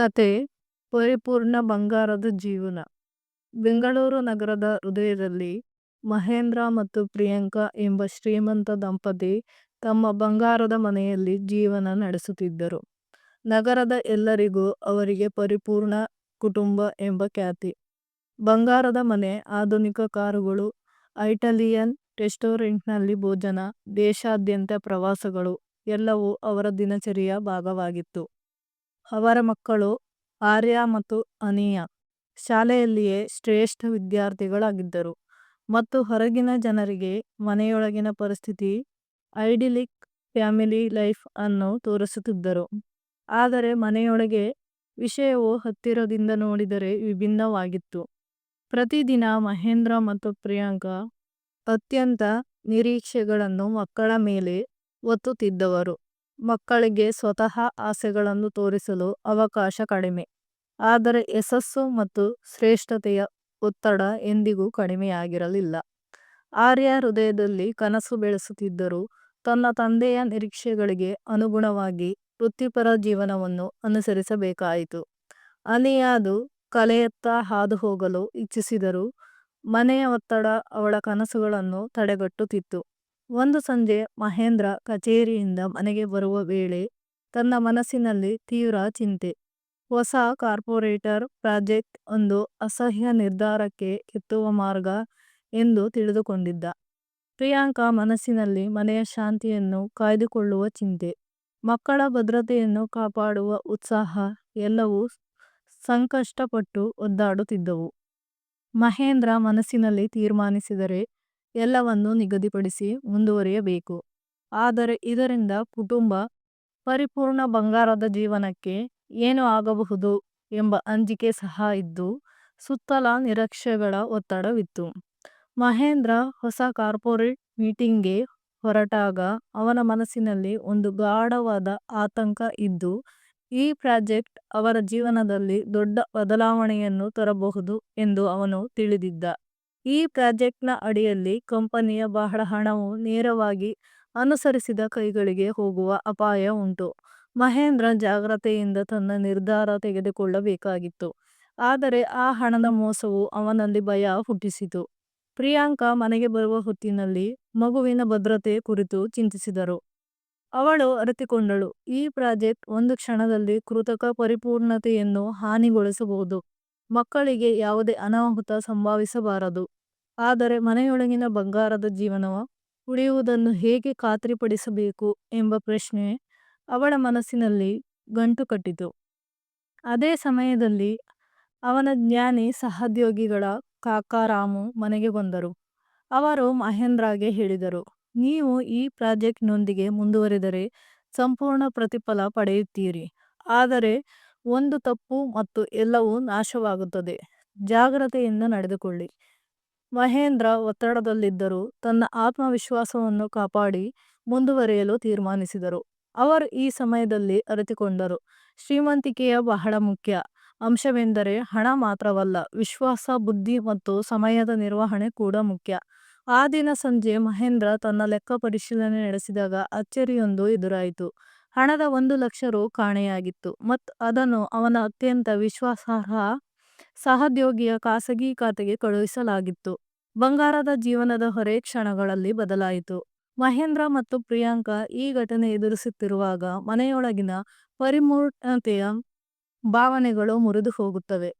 ಕತೆ ಪರಿಪೂರ್ಣ ಬಂಗಾರದ ಜೀವನ ಬೆಂಗಳೂರು ನಗರದ ಹೃದಯದಲ್ಲಿ ಮಹೇಂದ್ರ ಮತ್ತು ಪ್ರಿಯಾಂಕಾ ಎಂಬ ಶ್ರೀಮಂತ ದಂಪತಿ ತಮ್ಮ ಬಂಗಾರದ ಮನೆಯಲ್ಲಿ ಜೀವನ ನಡೆಸುತ್ತಿದ್ದರು. ನಗರದ ಎಲ್ಲರಿಗೂ ಅವರಿಗೆ ಪರಿಪೂರ್ಣ ಕುಟುಂಬ ಎಂಬ ಖ್ಯಾತಿ. ಬಂಗಾರದ ಮನೆ, ಆಧುನಿಕ ಕಾರುಗಳು, ಐಟಲಿಯನ್ ರೆಸ್ಟೋರೆಂಟ್ನಲ್ಲಿ ಭೋಜನ, ದೇಶಾದ್ಯಂತ ಪ್ರವಾಸಗಳು ಎಲ್ಲವೂ ಅವರ ದಿನಚರಿಯ ಭಾಗವಾಗಿತ್ತು. ಅವರ ಮಕ್ಕಳು ಆರ್ಯ ಮತ್ತು ಅನಿಯಾ ಶಾಲೆಯಲ್ಲಿಯೇ ಶ್ರೇಷ್ಠ ವಿದ್ಯಾರ್ಥಿಗಳಾಗಿದ್ದರು ಮತ್ತು ಹೊರಗಿನ ಜನರಿಗೆ ಮನೆಯೊಳಗಿನ ಪರಿಸ್ಥಿತಿ, ಐಡಿಲಿಕ್ ಫ್ಯಾಮಿಲಿ ಲೈಫ್ ಅನ್ನು ತೋರಿಸುತ್ತಿದ್ದರು. ಆದರೆ ಮನೆಯೊಳಗೆ ವಿಷಯವು ಹತ್ತಿರದಿಂದ ನೋಡಿದರೆ ವಿಭಿನ್ನವಾಗಿತ್ತು. ಪ್ರತಿದಿನ ಮಹೇಂದ್ರ ಮತ್ತು ಪ್ರಿಯಾಂಕಾ ಅತ್ಯಂತ ನಿರೀಕ್ಷೆಗಳನ್ನು ಮಕ್ಕಳ ಮೇಲೆ ಹೊತ್ತುತ್ತಿದ್ದವರು. ಮಕ್ಕಳಿಗೆ ಸ್ವತಃ ಆಸೆಗಳನ್ನು ತೋರಿಸಲು ಅವಕಾಶ ಕಡಿಮೆ, ಆದರೆ ಯಶಸ್ಸು ಮತ್ತು ಶ್ರೇಷ್ಠತೆಯ ಒತ್ತಡ ಎಂದಿಗೂ ಕಡಿಮೆಯಾಗಿರಲಿಲ್ಲ. ಆರ್ಯ ಹೃದಯದಲ್ಲಿ ಕನಸು ಬೆಳೆಸುತ್ತಿದ್ದರೂ ತನ್ನ ತಂದೆಯ ನಿರೀಕ್ಷೆಗಳಿಗೆ ಅನುಗುಣವಾಗಿ ವೃತ್ತಿಪರ ಜೀವನವನ್ನು ಅನುಸರಿಸಬೇಕಾಯಿತು. ಅನಿಯಾದು ಕಲೆಯತ್ತ ಹಾದು ಹೋಗಲು ಇಚ್ಛಿಸಿದರೂ ಮನೆಯ ಒತ್ತಡ ಅವಳ ಕನಸುಗಳನ್ನು ತಡೆಗಟ್ಟುತ್ತಿತ್ತು. ಒಂದು ಸಂಜೆ ಮಹೇಂದ್ರ ಕಚೇರಿಯಿಂದ ಮನೆಗೆ ಬರುವ ವೇಳೆ ತನ್ನ ಮನಸ್ಸಿನಲ್ಲಿ ತೀವ್ರ ಚಿಂತೆ. ಹೊಸ ಕಾರ್ಪೊರೇಟರ್ ಪ್ರಾಜೆಕ್ಟ್ ಒಂದು ಅಸಹ್ಯ ನಿರ್ಧಾರಕ್ಕೆ ಎತ್ತುವ ಮಾರ್ಗ ಎಂದು ತಿಳಿದುಕೊಂಡಿದ್ದ. ಪ್ರಿಯಾಂಕಾ ಮನಸ್ಸಿನಲ್ಲಿ ಮನೆಯ ಶಾಂತಿಯನ್ನು ಕಾಯ್ದುಕೊಳ್ಳುವ ಚಿಂತೆ, ಮಕ್ಕಳ ಭದ್ರತೆಯನ್ನು ಕಾಪಾಡುವ ಉತ್ಸಾಹ ಎಲ್ಲವೂ ಸಂಕಷ್ಟಪಟ್ಟು ಒದ್ದಾಡುತ್ತಿದ್ದವು. ಮಹೇಂದ್ರ ಮನಸ್ಸಿನಲ್ಲಿ ತೀರ್ಮಾನಿಸಿದರೆ ಎಲ್ಲವನ್ನೂ ನಿಗದಿಪಡಿಸಿ ಮುಂದುವರಿಯಬೇಕು. ಆದರೆ ಇದರಿಂದ ಕುಟುಂಬ ಪರಿಪೂರ್ಣ ಬಂಗಾರದ ಜೀವನಕ್ಕೆ ಏನು ಆಗಬಹುದು ಎಂಬ ಅಂಜಿಕೆ ಸಹ ಇದ್ದು, ಸುತ್ತಲ ನಿರೀಕ್ಷೆಗಳ ಒತ್ತಡವಿತ್ತು. ಮಹೇಂದ್ರ ಹೊಸ ಕಾರ್ಪೊರೇಟ್ ಮೀಟಿಂಗ್ಗೆ ಹೊರಟಾಗ ಅವನ ಮನಸ್ಸಿನಲ್ಲಿ ಒಂದು ಗಾಢವಾದ ಆತಂಕ ಇದ್ದು, ಈ ಪ್ರಾಜೆಕ್ಟ್ ಅವರ ಜೀವನದಲ್ಲಿ ದೊಡ್ಡ ಬದಲಾವಣೆಯನ್ನು ತರಬಹುದು ಎಂದು ಅವನು ತಿಳಿದಿದ್ದ. ಈ ಪ್ರಾಜೆಕ್ಟ್ನ ಅಡಿಯಲ್ಲಿ ಕಂಪನಿಯ ಬಹಳ ಹಣವು ನೇರವಾಗಿ ಅನುಸರಿಸಿದ ಕೈಗಳಿಗೆ ಹೋಗುವ ಅಪಾಯ ಉಂಟು. ಮಹೇಂದ್ರ ಜಾಗ್ರತೆಯಿಂದ ತನ್ನ ನಿರ್ಧಾರ ತೆಗೆದುಕೊಳ್ಳಬೇಕಾಗಿತ್ತು. ಆದರೆ ಆ ಹಣದ ಮೋಸವು ಅವನಲ್ಲಿ ಭಯ ಹುಟ್ಟಿಸಿತು. ಪ್ರಿಯಾಂಕಾ ಮನೆಗೆ ಬರುವ ಹೊತ್ತಿನಲ್ಲಿ ಮಗುವಿನ ಭದ್ರತೆ ಕುರಿತು ಚಿಂತಿಸಿದರು. ಅವಳು ಅರಿತುಕೊಂಡಳು, ಈ ಪ್ರಾಜೆಕ್ಟ್ ಒಂದು ಕ್ಷಣದಲ್ಲಿ ಕೃತಕ ಪರಿಪೂರ್ಣತೆಯನ್ನು ಹಾನಿಗೊಳಿಸಬಹುದು. ಮಕ್ಕಳಿಗೆ ಯಾವುದೇ ಅನಾಹುತ ಸಂಭವಿಸಬಾರದು. ಆದರೆ ಮನೆಯೊಳಗಿನ ಬಂಗಾರದ ಜೀವನವ ಉಳಿಯುವುದನ್ನು ಹೇಗೆ ಖಾತ್ರಿಪಡಿಸಬೇಕು ಎಂಬ ಪ್ರಶ್ನೆ ಅವಳ ಮನಸ್ಸಿನಲ್ಲಿ ಗಂಟು ಕಟ್ಟಿತು ಅದೇ ಸಮಯದಲ್ಲಿ ಅವನ ಜ್ಞಾನಿ ಸಹೋದ್ಯೋಗಿಗಳ ಕಾಕಾರಾಮು ಮನೆಗೆ ಬಂದರು. ಅವರು ಮಹೇಂದ್ರಗೆ ಹೇಳಿದರು, ನೀವು ಈ ಪ್ರಾಜೆಕ್ಟ್ನೊಂದಿಗೆ ಮುಂದುವರಿದರೆ ಸಂಪೂರ್ಣ ಪ್ರತಿಫಲ ಪಡೆಯುತ್ತೀರಿ. ಆದರೆ ಒಂದು ತಪ್ಪು ಮತ್ತು ಎಲ್ಲವೂ ನಾಶವಾಗುತ್ತದೆ. ಜಾಗ್ರತೆಯಿಂದ ನಡೆದುಕೊಳ್ಳಿ. ಮಹೇಂದ್ರ ಒತ್ತಡದಲ್ಲಿದ್ದರೂ ತನ್ನ ಆತ್ಮವಿಶ್ವಾಸವನ್ನು ಕಾಪಾಡಿ ಮುಂದುವರಿಯಲು ತೀರ್ಮಾನಿಸಿದರು. ಅವರು ಈ ಸಮಯದಲ್ಲಿ ಅರಿತುಕೊಂಡರು, ಶ್ರೀಮಂತಿಕೆಯ ಬಹಳ ಮುಖ್ಯ ಅಂಶವೆಂದರೆ ಹಣ ಮಾತ್ರವಲ್ಲ, ವಿಶ್ವಾಸ, ಬುದ್ಧಿ ಮತ್ತು ಸಮಯದ ನಿರ್ವಹಣೆ ಕೂಡ ಮುಖ್ಯ. ಆ ದಿನ ಸಂಜೆ ಮಹೇಂದ್ರ ತನ್ನ ಲೆಕ್ಕ ಪರಿಶೀಲನೆ ನಡೆಸಿದಾಗ ಅಚ್ಚರಿಯೊಂದು ಎದುರಾಯಿತು. ಹಣದ ಒಂದು ಲಕ್ಷ ರು ಕಾಣೆಯಾಗಿತ್ತು ಮತ್ತು ಅದನ್ನು ಅವನ ಅತ್ಯಂತ ವಿಶ್ವಾಸಾರ್ಹ ಸಹೋದ್ಯೋಗಿಯ ಖಾಸಗಿ ಖಾತೆಗೆ ಕಳುಹಿಸಲಾಗಿತ್ತು. ಬಂಗಾರದ ಜೀವನದ ಹೊರೆ ಕ್ಷಣಗಳಲ್ಲಿ ಬದಲಾಯಿತು. ಮಹೇಂದ್ರ ಮತ್ತು ಪ್ರಿಯಾಂಕಾ ಈ ಘಟನೆ ಎದುರಿಸುತ್ತಿರುವಾಗ ಮನೆಯೊಳಗಿನ ಪರಿಮೂರ್ಣತೆಯ ಭಾವನೆಗಳು ಮುರಿದುಹೋಗುತ್ತವೆ.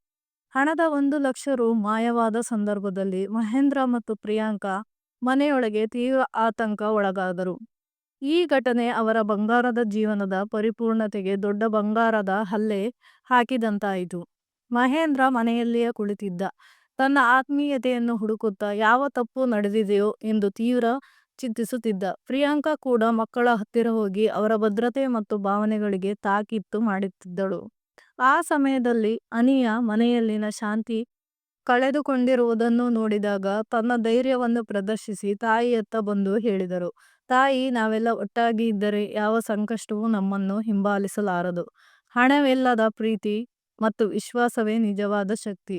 ಹಣದ ಒಂದು ಲಕ್ಷ ರು ಮಾಯವಾದ ಸಂದರ್ಭದಲ್ಲಿ ಮಹೇಂದ್ರ ಮತ್ತು ಪ್ರಿಯಾಂಕಾ ಮನೆಯೊಳಗೆ ತೀವ್ರ ಆತಂಕ ಒಳಗಾದರು. ಈ ಘಟನೆ ಅವರ ಬಂಗಾರದ ಜೀವನದ ಪರಿಪೂರ್ಣತೆಗೆ ದೊಡ್ಡ ಬಂಗಾರದ ಹಲ್ಲೆ ಹಾಕಿದಂತಾಯಿತು. ಮಹೇಂದ್ರ ಮನೆಯಲ್ಲಿಯೇ ಕುಳಿತಿದ್ದ, ತನ್ನ ಆತ್ಮೀಯತೆಯನ್ನು ಹುಡುಕುತ್ತಾ ಯಾವ ತಪ್ಪು ನಡೆದಿದೆಯೋ ಎಂದು ತೀವ್ರ ಚಿಂತಿಸುತ್ತಿದ್ದ. ಪ್ರಿಯಾಂಕಾ ಕೂಡ ಮಕ್ಕಳ ಹತ್ತಿರ ಹೋಗಿ ಅವರ ಭದ್ರತೆ ಮತ್ತು ಭಾವನೆಗಳಿಗೆ ತಾಕೀತು ಮಾಡುತ್ತಿದ್ದಳು. ಆ ಸಮಯದಲ್ಲಿ ಅನಿಯ ಮನೆಯಲ್ಲಿನ ಶಾಂತಿ ಕಳೆದುಕೊಂಡಿರುವುದನ್ನು ನೋಡಿದಾಗ ತನ್ನ ಧೈರ್ಯವನ್ನು ಪ್ರದರ್ಶಿಸಿ ತಾಯಿಯತ್ತ ಬಂದು ಹೇಳಿದರು, ತಾಯಿ, ನಾವೆಲ್ಲ ಒಟ್ಟಾಗಿ ಇದ್ದರೆ ಯಾವ ಸಂಕಷ್ಟವೂ ನಮ್ಮನ್ನು ಹಿಂಬಾಲಿಸಲಾರದು. ಹಣವಿಲ್ಲದ ಪ್ರೀತಿ ಮತ್ತು ವಿಶ್ವಾಸವೇ ನಿಜವಾದ ಶಕ್ತಿ.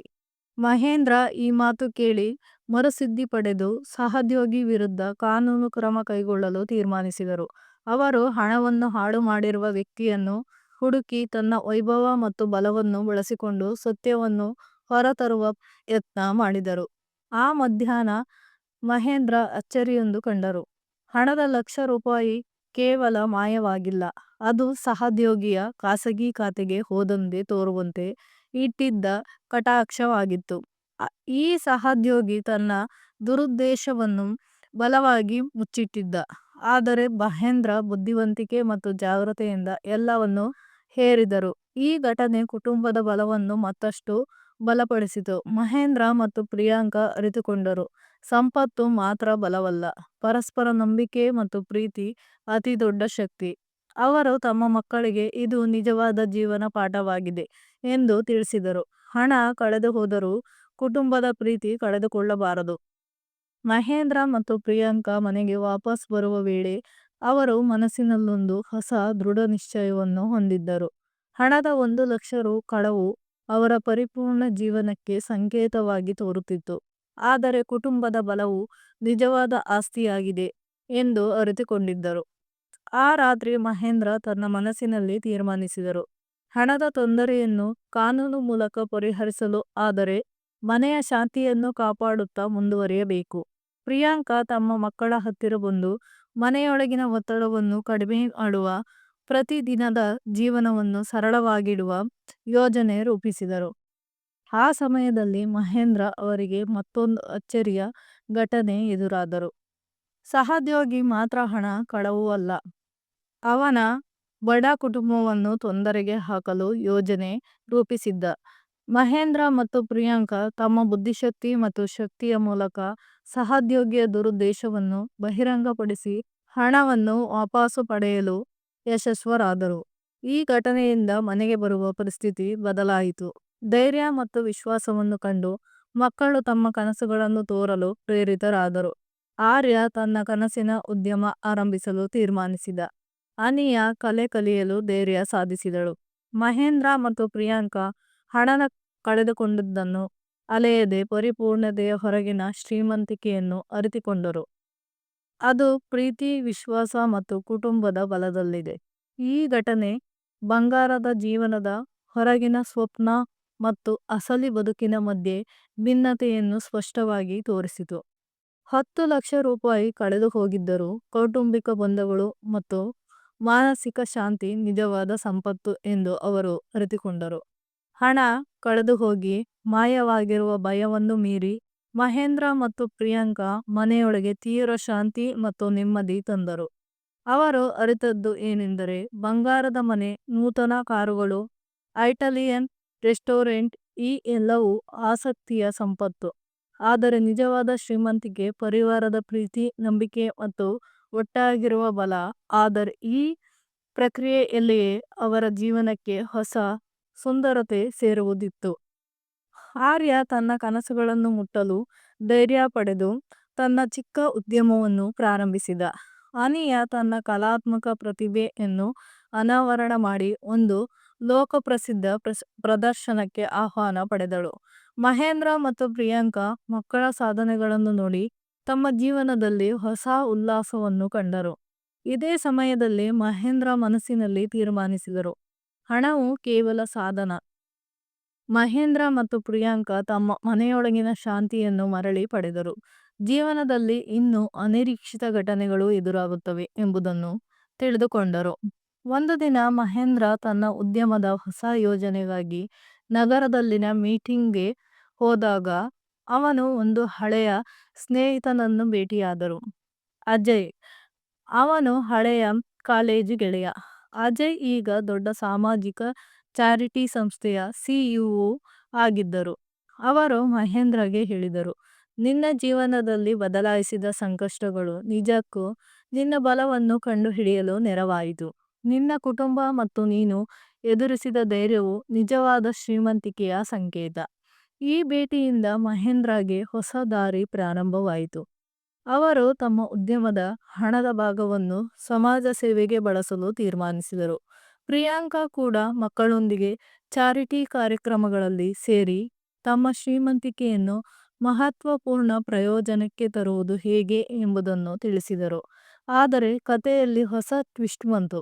ಮಹೇಂದ್ರ ಈ ಮಾತು ಕೇಳಿ ಮರುಸಿದ್ಧಿ ಪಡೆದು ಸಹೋದ್ಯೋಗಿ ವಿರುದ್ಧ ಕಾನೂನು ಕ್ರಮ ಕೈಗೊಳ್ಳಲು ತೀರ್ಮಾನಿಸಿದರು. ಅವರು ಹಣವನ್ನು ಹಾಳು ಮಾಡಿರುವ ವ್ಯಕ್ತಿಯನ್ನು ಹುಡುಕಿ ತನ್ನ ವೈಭವ ಮತ್ತು ಬಲವನ್ನು ಬಳಸಿಕೊಂಡು ಸತ್ಯವನ್ನು ಹೊರತರುವ ಯತ್ನ ಮಾಡಿದರು. ಆ ಮಧ್ಯಾಹ್ನ ಮಹೇಂದ್ರ ಅಚ್ಚರಿಯೊಂದು ಕಂಡರು. ಹಣದ ಲಕ್ಷ ರೂಪಾಯಿ ಕೇವಲ ಮಾಯವಾಗಿಲ್ಲ, ಅದು ಸಹೋದ್ಯೋಗಿಯ ಖಾಸಗಿ ಖಾತೆಗೆ ಹೋದಂತೆ ತೋರುವಂತೆ ಇಟ್ಟಿದ್ದ ಕಟಾಕ್ಷವಾಗಿತ್ತು. ಈ ಸಹೋದ್ಯೋಗಿ ತನ್ನ ದುರುದ್ದೇಶವನ್ನು ಬಲವಾಗಿ ಮುಚ್ಚಿಟ್ಟಿದ್ದ. ಆದರೆ ಮಹೇಂದ್ರ ಬುದ್ಧಿವಂತಿಕೆ ಮತ್ತು ಜಾಗ್ರತೆಯಿಂದ ಎಲ್ಲವನ್ನು ಹೇರಿದರು. ಈ ಘಟನೆ ಕುಟುಂಬದ ಬಲವನ್ನು ಮತ್ತಷ್ಟು ಬಲಪಡಿಸಿತು. ಮಹೇಂದ್ರ ಮತ್ತು ಪ್ರಿಯಾಂಕಾ ಅರಿತುಕೊಂಡರು, ಸಂಪತ್ತು ಮಾತ್ರ ಬಲವಲ್ಲ, ಪರಸ್ಪರ ನಂಬಿಕೆ ಮತ್ತು ಪ್ರೀತಿ ಅತಿ ದೊಡ್ಡ ಶಕ್ತಿ. ಅವರು ತಮ್ಮ ಮಕ್ಕಳಿಗೆ ಇದು ನಿಜವಾದ ಜೀವನ ಪಾಠವಾಗಿದೆ ಎಂದು ತಿಳಿಸಿದರು. ಹಣ ಕಳೆದುಹೋದರೂ ಕುಟುಂಬದ ಪ್ರೀತಿ ಕಳೆದುಕೊಳ್ಳಬಾರದು. ಮಹೇಂದ್ರ ಮತ್ತು ಪ್ರಿಯಾಂಕಾ ಮನೆಗೆ ವಾಪಸ್ ಬರುವ ವೇಳೆ ಅವರು ಮನಸ್ಸಿನಲ್ಲೊಂದು ಹೊಸ ದೃಢನಿಶ್ಚಯವನ್ನು ಹೊಂದಿದ್ದರು. ಹಣದ ಒಂದು ಲಕ್ಷ ರೂ. ಕಳವು ಅವರ ಪರಿಪೂರ್ಣ ಜೀವನಕ್ಕೆ ಸಂಕೇತವಾಗಿ ತೋರುತ್ತಿತ್ತು. ಆದರೆ ಕುಟುಂಬದ ಬಲವು ನಿಜವಾದ ಆಸ್ತಿಯಾಗಿದೆ ಎಂದು ಅರಿತುಕೊಂಡಿದ್ದರು. ಆ ರಾತ್ರಿ ಮಹೇಂದ್ರ ತನ್ನ ಮನಸ್ಸಿನಲ್ಲಿ ತೀರ್ಮಾನಿಸಿದರು, ಹಣದ ತೊಂದರೆಯನ್ನು ಕಾನೂನು ಮೂಲಕ ಪರಿಹರಿಸಲು ಆದರೆ ಮನೆಯ ಶಾಂತಿಯನ್ನು ಕಾಪಾಡುತ್ತಾ ಮುಂದುವರಿಯಬೇಕು. ಪ್ರಿಯಾಂಕಾ ತಮ್ಮ ಮಕ್ಕಳ ಹತ್ತಿರ ಬಂದು ಮನೆಯೊಳಗಿನ ಒತ್ತಡವನ್ನು ಕಡಿಮೆ ಮಾಡುವ, ಪ್ರತಿ ದಿನದ ಜೀವನವನ್ನು ಸರಳವಾಗಿಡುವ ಯೋಜನೆ ರೂಪಿಸಿದರು. ಆ ಸಮಯದಲ್ಲಿ ಮಹೇಂದ್ರ ಅವರಿಗೆ ಮತ್ತೊಂದು ಅಚ್ಚರಿಯ ಘಟನೆ ಎದುರಾದರು. ಸಹೋದ್ಯೋಗಿ ಮಾತ್ರ ಹಣ ಕಳವು ಅಲ್ಲ, ಅವನ ಬಡ ಕುಟುಂಬವನ್ನು ತೊಂದರೆಗೆ ಹಾಕಲು ಯೋಜನೆ ರೂಪಿಸಿದ್ದ. ಮಹೇಂದ್ರ ಮತ್ತು ಪ್ರಿಯಾಂಕಾ ತಮ್ಮ ಬುದ್ಧಿಶಕ್ತಿ ಮತ್ತು ಶಕ್ತಿಯ ಮೂಲಕ ಸಹೋದ್ಯೋಗಿಯ ದುರುದ್ದೇಶವನ್ನು ಬಹಿರಂಗಪಡಿಸಿ ಹಣವನ್ನು ವಾಪಸು ಪಡೆಯಲು ಯಶಸ್ವರಾದರು. ಈ ಘಟನೆಯಿಂದ ಮನೆಗೆ ಬರುವ ಪರಿಸ್ಥಿತಿ ಬದಲಾಯಿತು. ಧೈರ್ಯ ಮತ್ತು ವಿಶ್ವಾಸವನ್ನು ಕಂಡು ಮಕ್ಕಳು ತಮ್ಮ ಕನಸುಗಳನ್ನು ತೋರಲು ಪ್ರೇರಿತರಾದರು. ಆರ್ಯ ತನ್ನ ಕನಸಿನ ಉದ್ಯಮ ಆರಂಭಿಸಲು ತೀರ್ಮಾನಿಸಿದ. ಅನಿಯ ಕಲೆ ಕಲಿಯಲು ಧೈರ್ಯ ಸಾಧಿಸಿದಳು. ಮಹೇಂದ್ರ ಮತ್ತು ಪ್ರಿಯಾಂಕಾ ಹಣ ಕಳೆದುಕೊಂಡದ್ದನ್ನು ಅಲೆಯದೆ ಪರಿಪೂರ್ಣತೆಯ ಹೊರಗಿನ ಶ್ರೀಮಂತಿಕೆಯನ್ನು ಅರಿತುಕೊಂಡರು. ಅದು ಪ್ರೀತಿ, ವಿಶ್ವಾಸ ಮತ್ತು ಕುಟುಂಬದ ಬಲದಲ್ಲಿದೆ. ಈ ಘಟನೆ ಬಂಗಾರದ ಜೀವನದ ಹೊರಗಿನ ಸ್ವಪ್ನ ಮತ್ತು ಅಸಲಿ ಬದುಕಿನ ಮಧ್ಯೆ ಭಿನ್ನತೆಯನ್ನು ಸ್ಪಷ್ಟವಾಗಿ ತೋರಿಸಿತು. ಹತ್ತು ಲಕ್ಷ ರೂಪಾಯಿ ಕಳೆದು ಹೋಗಿದ್ದರೂ ಕೌಟುಂಬಿಕ ಬಂಧಗಳು ಮತ್ತು ಮಾನಸಿಕ ಶಾಂತಿ ನಿಜವಾದ ಸಂಪತ್ತು ಎಂದು ಅವರು ಅರಿತುಕೊಂಡರು. ಹಣ ಕಳೆದು ಹೋಗಿ ಮಾಯವಾಗಿರುವ ಭಯವನ್ನು ಮೀರಿ ಮಹೇಂದ್ರ ಮತ್ತು ಪ್ರಿಯಾಂಕಾ ಮನೆಯೊಳಗೆ ತೀವ್ರ ಶಾಂತಿ ಮತ್ತು ನೆಮ್ಮದಿ ತಂದರು. ಅವರು ಅರಿತದ್ದು ಏನೆಂದರೆ, ಬಂಗಾರದ ಮನೆ, ನೂತನ ಕಾರುಗಳು, ಐಟಲಿಯನ್ ರೆಸ್ಟೋರೆಂಟ್ ಈ ಎಲ್ಲವೂ ಆಸಕ್ತಿಯ ಸಂಪತ್ತು. ಆದರೆ ನಿಜವಾದ ಶ್ರೀಮಂತಿಕೆ ಪರಿವಾರದ ಪ್ರೀತಿ, ನಂಬಿಕೆ ಮತ್ತು ಒಟ್ಟಾಗಿರುವ ಬಲ. ಆದರೆ ಈ ಪ್ರಕ್ರಿಯೆಯಲ್ಲಿಯೇ ಅವರ ಜೀವನಕ್ಕೆ ಹೊಸ ಸುಂದರತೆ ಸೇರುವುದಿತ್ತು. ಆರ್ಯ ತನ್ನ ಕನಸುಗಳನ್ನು ಮುಟ್ಟಲು ಧೈರ್ಯ ಪಡೆದು ತನ್ನ ಚಿಕ್ಕ ಉದ್ಯಮವನ್ನು ಪ್ರಾರಂಭಿಸಿದ. ಅನಿಯ ತನ್ನ ಕಲಾತ್ಮಕ ಪ್ರತಿಭೆಯನ್ನು ಅನಾವರಣ ಮಾಡಿ ಒಂದು ಲೋಕಪ್ರಸಿದ್ಧ ಪ್ರದರ್ಶನಕ್ಕೆ ಆಹ್ವಾನ ಪಡೆದಳು. ಮಹೇಂದ್ರ ಮತ್ತು ಪ್ರಿಯಾಂಕಾ ಮಕ್ಕಳ ಸಾಧನೆಗಳನ್ನು ನೋಡಿ ತಮ್ಮ ಜೀವನದಲ್ಲಿ ಹೊಸ ಉಲ್ಲಾಸವನ್ನು ಕಂಡರು. ಇದೇ ಸಮಯದಲ್ಲಿ ಮಹೇಂದ್ರ ಮನಸ್ಸಿನಲ್ಲಿ ತೀರ್ಮಾನಿಸಿದರು, ಹಣವು ಕೇವಲ ಸಾಧನ. ಮಹೇಂದ್ರ ಮತ್ತು ಪ್ರಿಯಾಂಕ ತಮ್ಮ ಮನೆಯೊಳಗಿನ ಶಾಂತಿಯನ್ನು ಮರಳಿ ಪಡೆದರು. ಜೀವನದಲ್ಲಿ ಇನ್ನೂ ಅನಿರೀಕ್ಷಿತ ಘಟನೆಗಳು ಎದುರಾಗುತ್ತವೆ ಎಂಬುದನ್ನು ತಿಳಿದುಕೊಂಡರು. ಒಂದು ದಿನ ಮಹೇಂದ್ರ ತನ್ನ ಉದ್ಯಮದ ಹೊಸ ಯೋಜನೆಗಾಗಿ ನಗರದಲ್ಲಿನ ಮೀಟಿಂಗ್ಗೆ ಹೋದಾಗ ಅವನು ಒಂದು ಹಳೆಯ ಸ್ನೇಹಿತನನ್ನು ಭೇಟಿಯಾದರು, ಅಜಯ್. ಅವನು ಹಳೆಯ ಕಾಲೇಜು ಗೆಳೆಯ. ಅಜಯ್ ಈಗ ದೊಡ್ಡ ಸಾಮಾಜಿಕ ಚಾರಿಟಿ ಸಂಸ್ಥೆಯ ಸಿಇಒ ಆಗಿದ್ದರು. ಅವರು ಮಹೇಂದ್ರಗೆ ಹೇಳಿದರು, ನಿನ್ನ ಜೀವನದಲ್ಲಿ ಬದಲಾಯಿಸಿದ ಸಂಕಷ್ಟಗಳು ನಿಜಕ್ಕೂ ನಿನ್ನ ಬಲವನ್ನು ಕಂಡುಹಿಡಿಯಲು ನೆರವಾಯಿತು. ನಿನ್ನ ಕುಟುಂಬ ಮತ್ತು ನೀನು ಎದುರಿಸಿದ ಧೈರ್ಯವು ನಿಜವಾದ ಶ್ರೀಮಂತಿಕೆಯ ಸಂಕೇತ. ಈ ಭೇಟಿಯಿಂದ ಮಹೇಂದ್ರಗೆ ಹೊಸ ದಾರಿ ಪ್ರಾರಂಭವಾಯಿತು. ಅವರು ತಮ್ಮ ಉದ್ಯಮದ ಹಣದ ಭಾಗವನ್ನು ಸಮಾಜ ಸೇವೆಗೆ ಬಳಸಲು ತೀರ್ಮಾನಿಸಿದರು. ಪ್ರಿಯಾಂಕಾ ಕೂಡ ಮಕ್ಕಳೊಂದಿಗೆ ಚಾರಿಟಿ ಕಾರ್ಯಕ್ರಮಗಳಲ್ಲಿ ಸೇರಿ ತಮ್ಮ ಶ್ರೀಮಂತಿಕೆಯನ್ನು ಮಹತ್ವಪೂರ್ಣ ಪ್ರಯೋಜನಕ್ಕೆ ತರುವುದು ಹೇಗೆ ಎಂಬುದನ್ನು ತಿಳಿಸಿದರು. ಆದರೆ ಕಥೆಯಲ್ಲಿ ಹೊಸ ಟ್ವಿಸ್ಟ್ ಬಂತು.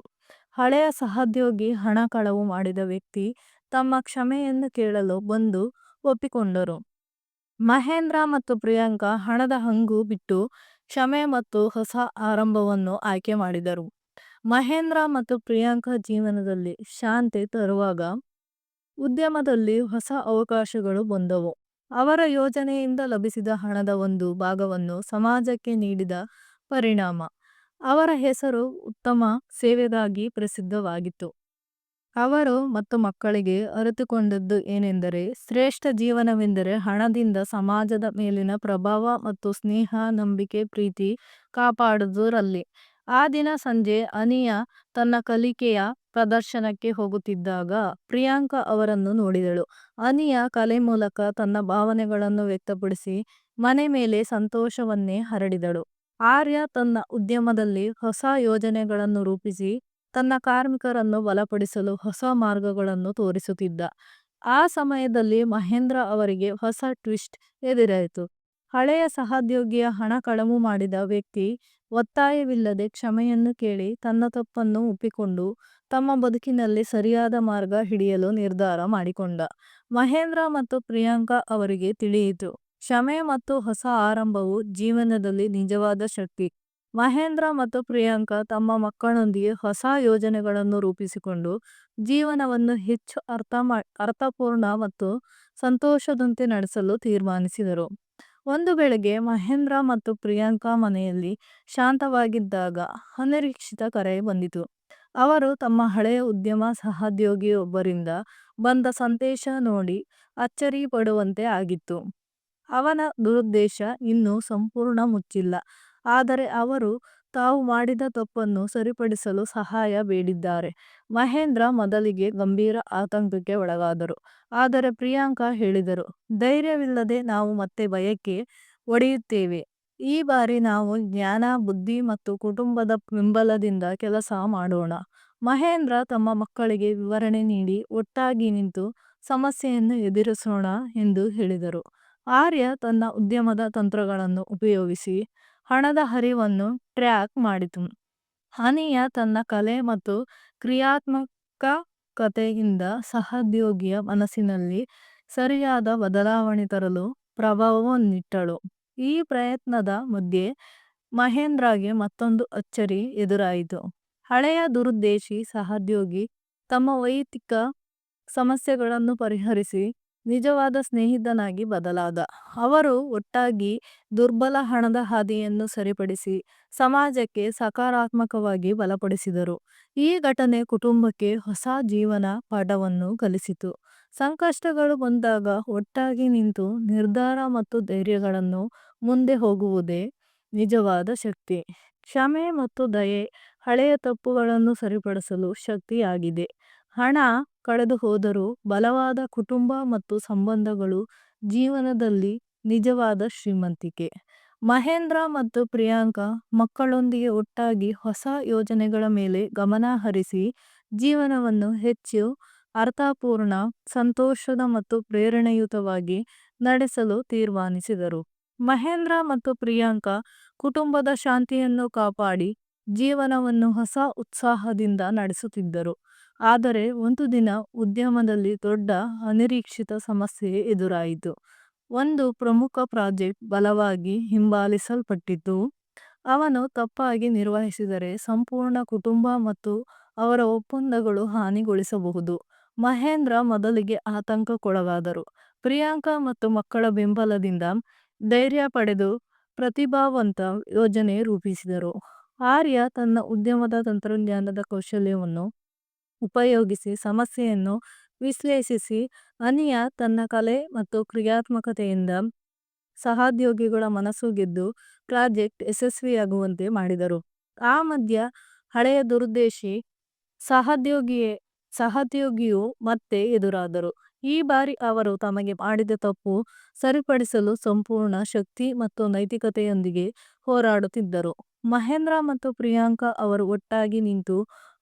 ಹಳೆಯ ಸಹೋದ್ಯೋಗಿ ಹಣ ಕಳವು ಮಾಡಿದ ವ್ಯಕ್ತಿ ತಮ್ಮ ಕ್ಷಮೆಯನ್ನು ಕೇಳಲು ಬಂದು ಒಪ್ಪಿಕೊಂಡರು ಮಹೇಂದ್ರ ಮತ್ತು ಪ್ರಿಯಾಂಕಾ ಹಣದ ಹಂಗು ಬಿಟ್ಟು ಕ್ಷಮೆ ಮತ್ತು ಹೊಸ ಆರಂಭವನ್ನು ಆಯ್ಕೆ ಮಾಡಿದರು ಮಹೇಂದ್ರ ಮತ್ತು ಪ್ರಿಯಾಂಕಾ ಜೀವನದಲ್ಲಿ ಶಾಂತಿ ತರುವಾಗ ಉದ್ಯಮದಲ್ಲಿ ಹೊಸ ಅವಕಾಶಗಳು ಬಂದವು. ಅವರ ಯೋಜನೆಯಿಂದ ಲಭಿಸಿದ ಹಣದ ಒಂದು ಭಾಗವನ್ನು ಸಮಾಜಕ್ಕೆ ನೀಡಿದ ಪರಿಣಾಮ. ಅವರ ಹೆಸರು ಉತ್ತಮ ಸೇವೆಗಾಗಿ ಪ್ರಸಿದ್ಧವಾಗಿತ್ತು. ಅವರು ಮತ್ತು ಮಕ್ಕಳಿಗೆ ಅರಿತುಕೊಂಡದ್ದು ಏನೆಂದರೆ, ಶ್ರೇಷ್ಠ ಜೀವನವೆಂದರೆ ಹಣದಿಂದ ಸಮಾಜದ ಮೇಲಿನ ಪ್ರಭಾವ ಮತ್ತು ಸ್ನೇಹ, ನಂಬಿಕೆ, ಪ್ರೀತಿ ಕಾಪಾಡುವುದರಲ್ಲಿ. ಆ ದಿನ ಸಂಜೆ ಅನಿಯ ತನ್ನ ಕಲಿಕೆಯ ಪ್ರದರ್ಶನಕ್ಕೆ ಹೋಗುತ್ತಿದ್ದಾಗ ಪ್ರಿಯಾಂಕಾ ಅವರನ್ನು ನೋಡಿದಳು. ಅನಿಯ ಕಲೆ ಮೂಲಕ ತನ್ನ ಭಾವನೆಗಳನ್ನು ವ್ಯಕ್ತಪಡಿಸಿ ಮನೆ ಮೇಲೆ ಸಂತೋಷವನ್ನೇ ಹರಡಿದಳು. ಆರ್ಯ ತನ್ನ ಉದ್ಯಮದಲ್ಲಿ ಹೊಸ ಯೋಜನೆಗಳನ್ನು ರೂಪಿಸಿ ತನ್ನ ಕಾರ್ಮಿಕರನ್ನು ಬಲಪಡಿಸಲು ಹೊಸ ಮಾರ್ಗಗಳನ್ನು ತೋರಿಸುತ್ತಿದ್ದ. ಆ ಸಮಯದಲ್ಲಿ ಮಹೇಂದ್ರ ಅವರಿಗೆ ಹೊಸ ಟ್ವಿಸ್ಟ್ ಎದುರಾಯಿತು. ಹಳೆಯ ಸಹೋದ್ಯೋಗಿಯ ಹಣ ಕಳವು ಮಾಡಿದ ವ್ಯಕ್ತಿ ಒತ್ತಾಯವಿಲ್ಲದೆ ಕ್ಷಮೆಯನ್ನು ಕೇಳಿ ತನ್ನ ತಪ್ಪನ್ನು ಒಪ್ಪಿಕೊಂಡು ತಮ್ಮ ಬದುಕಿನಲ್ಲಿ ಸರಿಯಾದ ಮಾರ್ಗ ಹಿಡಿಯಲು ನಿರ್ಧಾರ ಮಾಡಿಕೊಂಡ. ಮಹೇಂದ್ರ ಮತ್ತು ಪ್ರಿಯಾಂಕಾ ಅವರಿಗೆ ತಿಳಿಯಿತು. ಕ್ಷಮೆ ಮತ್ತು ಹೊಸ ಆರಂಭವು ಜೀವನದಲ್ಲಿ ನಿಜವಾದ ಶಕ್ತಿ. ಮಹೇಂದ್ರ ಮತ್ತು ಪ್ರಿಯಾಂಕಾ ತಮ್ಮ ಮಕ್ಕಳೊಂದಿಗೆ ಹೊಸ ಯೋಜನೆಗಳನ್ನು ರೂಪಿಸಿಕೊಂಡು ಜೀವನವನ್ನು ಹೆಚ್ಚು ಅರ್ಥ ಅರ್ಥಪೂರ್ಣ ಮತ್ತು ಸಂತೋಷದಂತೆ ನಡೆಸಲು ತೀರ್ಮಾನಿಸಿದರು. ಒಂದು ಬೆಳಗ್ಗೆ ಮಹೇಂದ್ರ ಮತ್ತು ಪ್ರಿಯಾಂಕಾ ಮನೆಯಲ್ಲಿ ಶಾಂತವಾಗಿದ್ದಾಗ ಅನಿರೀಕ್ಷಿತ ಕರೆ ಬಂದಿತು. ಅವರು ತಮ್ಮ ಹಳೆಯ ಉದ್ಯಮ ಸಹೋದ್ಯೋಗಿಯೊಬ್ಬರಿಂದ ಬಂದ ಸಂದೇಶ ನೋಡಿ ಅಚ್ಚರಿ ಪಡುವಂತೆ ಆಗಿತ್ತು. ಅವನ ದುರುದ್ದೇಶ ಇನ್ನೂ ಸಂಪೂರ್ಣ ಮುಚ್ಚಿಲ್ಲ. ಆದರೆ ಅವರು ತಾವು ಮಾಡಿದ ತಪ್ಪನ್ನು ಸರಿಪಡಿಸಲು ಸಹಾಯ ಬೇಡಿದ್ದಾರೆ. ಮಹೇಂದ್ರ ಮೊದಲಿಗೆ ಗಂಭೀರ ಆತಂಕಕ್ಕೆ ಒಳಗಾದರು. ಆದರೆ ಪ್ರಿಯಾಂಕಾ ಹೇಳಿದರು, ಧೈರ್ಯವಿಲ್ಲದೆ ನಾವು ಮತ್ತೆ ಭಯಕ್ಕೆ ಒಡೆಯುತ್ತೇವೆ. ಈ ಬಾರಿ ನಾವು ಜ್ಞಾನ, ಬುದ್ಧಿ ಮತ್ತು ಕುಟುಂಬದ ಬೆಂಬಲದಿಂದ ಕೆಲಸ ಮಾಡೋಣ. ಮಹೇಂದ್ರ ತಮ್ಮ ಮಕ್ಕಳಿಗೆ ವಿವರಣೆ ನೀಡಿ ಒಟ್ಟಾಗಿ ನಿಂತು ಸಮಸ್ಯೆಯನ್ನು ಎದುರಿಸೋಣ ಎಂದು ಹೇಳಿದರು. ಆರ್ಯ ತನ್ನ ಉದ್ಯಮದ ತಂತ್ರಗಳನ್ನು ಉಪಯೋಗಿಸಿ ಹಣದ ಹರಿವನ್ನು ಟ್ರ್ಯಾಕ್ ಮಾಡಿತು. ಹನಿಯ ತನ್ನ ಕಲೆ ಮತ್ತು ಕ್ರಿಯಾತ್ಮಕತೆಯಿಂದ ಸಹೋದ್ಯೋಗಿಯ ಮನಸ್ಸಿನಲ್ಲಿ ಸರಿಯಾದ ಬದಲಾವಣೆ ತರಲು ಪ್ರಭಾವವನ್ನಿಟ್ಟಳು. ಈ ಪ್ರಯತ್ನದ ಮಧ್ಯೆ ಮಹೇಂದ್ರಗೆ ಮತ್ತೊಂದು ಅಚ್ಚರಿ ಎದುರಾಯಿತು. ಹಳೆಯ ದುರುದ್ದೇಶಿ ಸಹೋದ್ಯೋಗಿ ತಮ್ಮ ವೈಯಕ್ತಿಕ ಸಮಸ್ಯೆಗಳನ್ನು ಪರಿಹರಿಸಿ ನಿಜವಾದ ಸ್ನೇಹಿತನಾಗಿ ಬದಲಾದ. ಅವರು ಒಟ್ಟಾಗಿ ದುರ್ಬಲ ಹಣದ ಹಾದಿಯನ್ನು ಸರಿಪಡಿಸಿ ಸಮಾಜಕ್ಕೆ ಸಕಾರಾತ್ಮಕವಾಗಿ ಬಲಪಡಿಸಿದರು. ಈ ಘಟನೆ ಕುಟುಂಬಕ್ಕೆ ಹೊಸ ಜೀವನ ಪಾಠವನ್ನು ಕಲಿಸಿತು. ಸಂಕಷ್ಟಗಳು ಬಂದಾಗ ಒಟ್ಟಾಗಿ ನಿಂತು ನಿರ್ಧಾರ ಮತ್ತು ಧೈರ್ಯಗಳನ್ನು ಮುಂದೆ ಹೋಗುವುದೇ ನಿಜವಾದ ಶಕ್ತಿ. ಕ್ಷಮೆ ಮತ್ತು ದಯೆ ಹಳೆಯ ತಪ್ಪುಗಳನ್ನು ಸರಿಪಡಿಸಲು ಶಕ್ತಿಯಾಗಿದೆ. ಹಣ ಕಳೆದು ಹೋದರೂ ಬಲವಾದ ಕುಟುಂಬ ಮತ್ತು ಸಂಬಂಧಗಳು ಜೀವನದಲ್ಲಿ ನಿಜವಾದ ಶ್ರೀಮಂತಿಕೆ. ಮಹೇಂದ್ರ ಮತ್ತು ಪ್ರಿಯಾಂಕಾ ಮಕ್ಕಳೊಂದಿಗೆ ಒಟ್ಟಾಗಿ ಹೊಸ ಯೋಜನೆಗಳ ಮೇಲೆ ಗಮನ ಹರಿಸಿ ಜೀವನವನ್ನು ಹೆಚ್ಚು ಅರ್ಥಪೂರ್ಣ, ಸಂತೋಷದ ಮತ್ತು ಪ್ರೇರಣೆಯುತವಾಗಿ ನಡೆಸಲು ತೀರ್ಮಾನಿಸಿದರು. ಮಹೇಂದ್ರ ಮತ್ತು ಪ್ರಿಯಾಂಕಾ ಕುಟುಂಬದ ಶಾಂತಿಯನ್ನು ಕಾಪಾಡಿ ಜೀವನವನ್ನು ಹೊಸ ಉತ್ಸಾಹದಿಂದ ನಡೆಸುತ್ತಿದ್ದರು. ಆದರೆ ಒಂದು ದಿನ ಉದ್ಯಮದಲ್ಲಿ ದೊಡ್ಡ ಅನಿರೀಕ್ಷಿತ ಸಮಸ್ಯೆ ಎದುರಾಯಿತು. ಒಂದು ಪ್ರಮುಖ ಪ್ರಾಜೆಕ್ಟ್ ಬಲವಾಗಿ ಹಿಂಬಾಲಿಸಲ್ಪಟ್ಟಿತು. ಅವನು ತಪ್ಪಾಗಿ ನಿರ್ವಹಿಸಿದರೆ ಸಂಪೂರ್ಣ ಕುಟುಂಬ ಮತ್ತು ಅವರ ಒಪ್ಪಂದಗಳು ಹಾನಿಗೊಳಿಸಬಹುದು. ಮಹೇಂದ್ರ ಮೊದಲಿಗೆ ಆತಂಕಕ್ಕೊಳಗಾದರು. ಪ್ರಿಯಾಂಕಾ ಮತ್ತು ಮಕ್ಕಳ ಬೆಂಬಲದಿಂದ ಧೈರ್ಯ ಪಡೆದು ಪ್ರತಿಭಾವಂತ ಯೋಜನೆ ರೂಪಿಸಿದರು. ಆರ್ಯ ತನ್ನ ಉದ್ಯಮದ ತಂತ್ರಜ್ಞಾನದ ಕೌಶಲ್ಯವನ್ನು ಉಪಯೋಗಿಸಿ ಸಮಸ್ಯೆಯನ್ನು ವಿಶ್ಲೇಷಿಸಿ, ಅನಿಯಾ ತನ್ನ ಕಲೆ ಮತ್ತು ಕ್ರಿಯಾತ್ಮಕತೆಯಿಂದ ಸಹೋದ್ಯೋಗಿಗಳ ಮನಸ್ಸು ಗೆದ್ದು ಪ್ರಾಜೆಕ್ಟ್ ಯಶಸ್ವಿಯಾಗುವಂತೆ ಮಾಡಿದರು. ಆ ಮಧ್ಯ ಹಳೆಯ ದುರುದ್ದೇಶಿ ಸಹೋದ್ಯೋಗಿಯೇ, ಸಹೋದ್ಯೋಗಿಯು ಮತ್ತೆ ಎದುರಾದರು. ಈ ಬಾರಿ ಅವರು ತಮಗೆ ಮಾಡಿದ ತಪ್ಪು ಸರಿಪಡಿಸಲು ಸಂಪೂರ್ಣ ಶಕ್ತಿ ಮತ್ತು ನೈತಿಕತೆಯೊಂದಿಗೆ ಹೋರಾಡುತ್ತಿದ್ದರು. ಮಹೇಂದ್ರ ಮತ್ತು ಪ್ರಿಯಾಂಕಾ ಅವರು ಒಟ್ಟಾಗಿ ನಿಂತು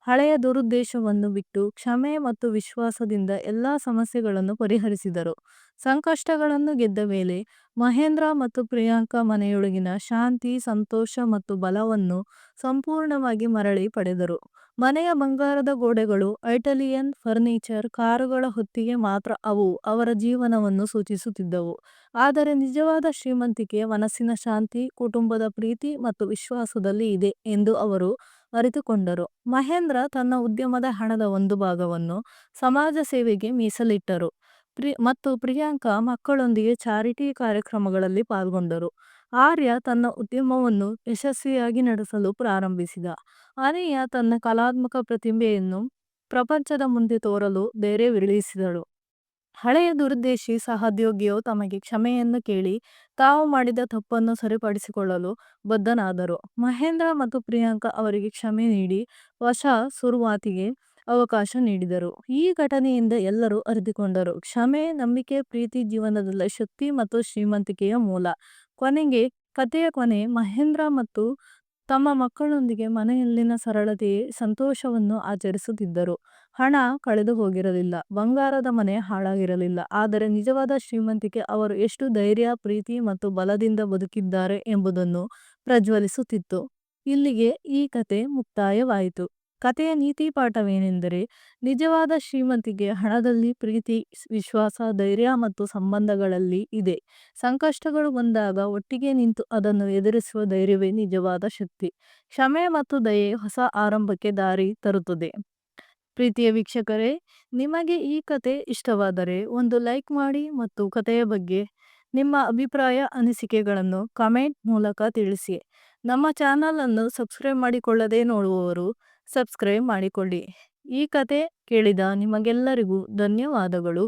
ಹಳೆಯ ದುರುದ್ದೇಶವನ್ನು ಬಿಟ್ಟು ಕ್ಷಮೆ ಮತ್ತು ವಿಶ್ವಾಸದಿಂದ ಎಲ್ಲಾ ಸಮಸ್ಯೆಗಳನ್ನು ಪರಿಹರಿಸಿದರು. ಸಂಕಷ್ಟಗಳನ್ನು ಗೆದ್ದ ಮೇಲೆ ಮಹೇಂದ್ರ ಮತ್ತು ಪ್ರಿಯಾಂಕಾ ಮನೆಯೊಳಗಿನ ಶಾಂತಿ, ಸಂತೋಷ ಮತ್ತು ಬಲವನ್ನು ಸಂಪೂರ್ಣವಾಗಿ ಮರಳಿ ಪಡೆದರು. ಮನೆಯ ಬಂಗಾರದ ಗೋಡೆಗಳು, ಐಟಲಿಯನ್ ಫರ್ನಿಚರ್ ಕಾರುಗಳ ಹೊತ್ತಿಗೆ ಮಾತ್ರ ಅವು ಅವರ ಜೀವನವನ್ನು ಸೂಚಿಸುತ್ತಿದ್ದವು. ಆದರೆ ನಿಜವಾದ ಶ್ರೀಮಂತಿಕೆ, ಮನಸ್ಸಿನ ಶಾಂತಿ, ಕುಟುಂಬದ ಪ್ರೀತಿ ಮತ್ತು ವಿಶ್ವಾಸದಲ್ಲಿ ಇದೆ ಎಂದು ಅವರು ಅರಿತುಕೊಂಡರು. ಮಹೇಂದ್ರ ತನ್ನ ಉದ್ಯಮದ ಹಣದ ಒಂದು ಭಾಗವನ್ನು ಸಮಾಜ ಸೇವೆಗೆ ಮೀಸಲಿಟ್ಟರು. ಪ್ರಿ ಮತ್ತು ಪ್ರಿಯಾಂಕಾ ಮಕ್ಕಳೊಂದಿಗೆ ಚಾರಿಟಿ ಕಾರ್ಯಕ್ರಮಗಳಲ್ಲಿ ಪಾಲ್ಗೊಂಡರು. ಆರ್ಯ ತನ್ನ ಉದ್ಯಮವನ್ನು ಯಶಸ್ವಿಯಾಗಿ ನಡೆಸಲು ಪ್ರಾರಂಭಿಸಿದ. ಆರ್ಯ ತನ್ನ ಕಲಾತ್ಮಕ ಪ್ರತಿಭೆಯನ್ನು ಪ್ರಪಂಚದ ಮುಂದೆ ತೋರಲು ಧೈರ್ಯವಿಳಿಸಿದಳು ಹಳೆಯ ದುರುದ್ದೇಶಿ ಸಹೋದ್ಯೋಗಿಯು ತಮಗೆ ಕ್ಷಮೆಯನ್ನು ಕೇಳಿ ತಾವು ಮಾಡಿದ ತಪ್ಪನ್ನು ಸರಿಪಡಿಸಿಕೊಳ್ಳಲು ಬದ್ಧನಾದರು. ಮಹೇಂದ್ರ ಮತ್ತು ಪ್ರಿಯಾಂಕಾ ಅವರಿಗೆ ಕ್ಷಮೆ ನೀಡಿ ಹೊಸ ಸುರುವಾತಿಗೆ ಅವಕಾಶ ನೀಡಿದರು. ಈ ಘಟನೆಯಿಂದ ಎಲ್ಲರೂ ಅರಿತುಕೊಂಡರು. ಕ್ಷಮೆ, ನಂಬಿಕೆ, ಪ್ರೀತಿ, ಜೀವನದಲ್ಲಿ ಶಕ್ತಿ ಮತ್ತು ಶ್ರೀಮಂತಿಕೆಯ ಮೂಲ. ಕೊನೆಗೆ ಕಥೆಯ ಕೊನೆ ಮಹೇಂದ್ರ ಮತ್ತು ತಮ್ಮ ಮಕ್ಕಳೊಂದಿಗೆ ಮನೆಯಲ್ಲಿನ ಸರಳತೆಯೇ ಸಂತೋಷವನ್ನು ಆಚರಿಸುತ್ತಿದ್ದರು. ಹಣ ಕಳೆದು ಹೋಗಿರಲಿಲ್ಲ. ಬಂಗಾರದ ಮನೆ ಹಾಳಾಗಿರಲಿಲ್ಲ. ಆದರೆ ನಿಜವಾದ ಶ್ರೀಮಂತಿಕೆ ಅವರು ಎಷ್ಟು ಧೈರ್ಯ, ಪ್ರೀತಿ ಮತ್ತು ಬಲದಿಂದ ಬದುಕಿದ್ದಾರೆ ಎಂಬುದನ್ನು ಪ್ರಜ್ವಲಿಸುತ್ತಿತ್ತು. ಇಲ್ಲಿಗೆ ಈ ಕತೆ ಮುಕ್ತಾಯವಾಯಿತು. ಕಥೆಯ ನೀತಿ ಪಾಠವೇನೆಂದರೆ ನಿಜವಾದ ಶ್ರೀಮಂತಿಗೆ ಹಣದಲ್ಲಿ ಪ್ರೀತಿ ವಿಶ್ವಾಸ, ಧೈರ್ಯ ಮತ್ತು ಸಂಬಂಧಗಳಲ್ಲಿ ಇದೆ. ಸಂಕಷ್ಟಗಳು ಬಂದಾಗ ಒಟ್ಟಿಗೆ ನಿಂತು ಅದನ್ನು ಎದುರಿಸುವ ಧೈರ್ಯವೇ ನಿಜವಾದ ಶಕ್ತಿ. ಕ್ಷಮೆ ಮತ್ತು ದಯೆ ಹೊಸ ಆರಂಭಕ್ಕೆ ದಾರಿ ತರುತ್ತದೆ. ಪ್ರೀತಿಯ ವೀಕ್ಷಕರೇ, ನಿಮಗೆ ಈ ಕತೆ ಇಷ್ಟವಾದರೆ ಒಂದು ಲೈಕ್ ಮಾಡಿ ಮತ್ತು ಕಥೆಯ ಬಗ್ಗೆ ನಿಮ್ಮ ಅಭಿಪ್ರಾಯ, ಅನಿಸಿಕೆಗಳನ್ನು ಕಮೆಂಟ್ ಮೂಲಕ ತಿಳಿಸಿ. ನಮ್ಮ ಚಾನಲ್ ಅನ್ನು ಸಬ್ಸ್ಕ್ರೈಬ್ ಮಾಡಿಕೊಳ್ಳದೆ ನೋಡುವವರು ಸಬ್ಸ್ಕ್ರೈಬ್ ಮಾಡಿಕೊಳ್ಳಿ. ಈ ಕತೆ ಕೇಳಿದ ನಿಮಗೆಲ್ಲರಿಗೂ ಧನ್ಯವಾದಗಳು.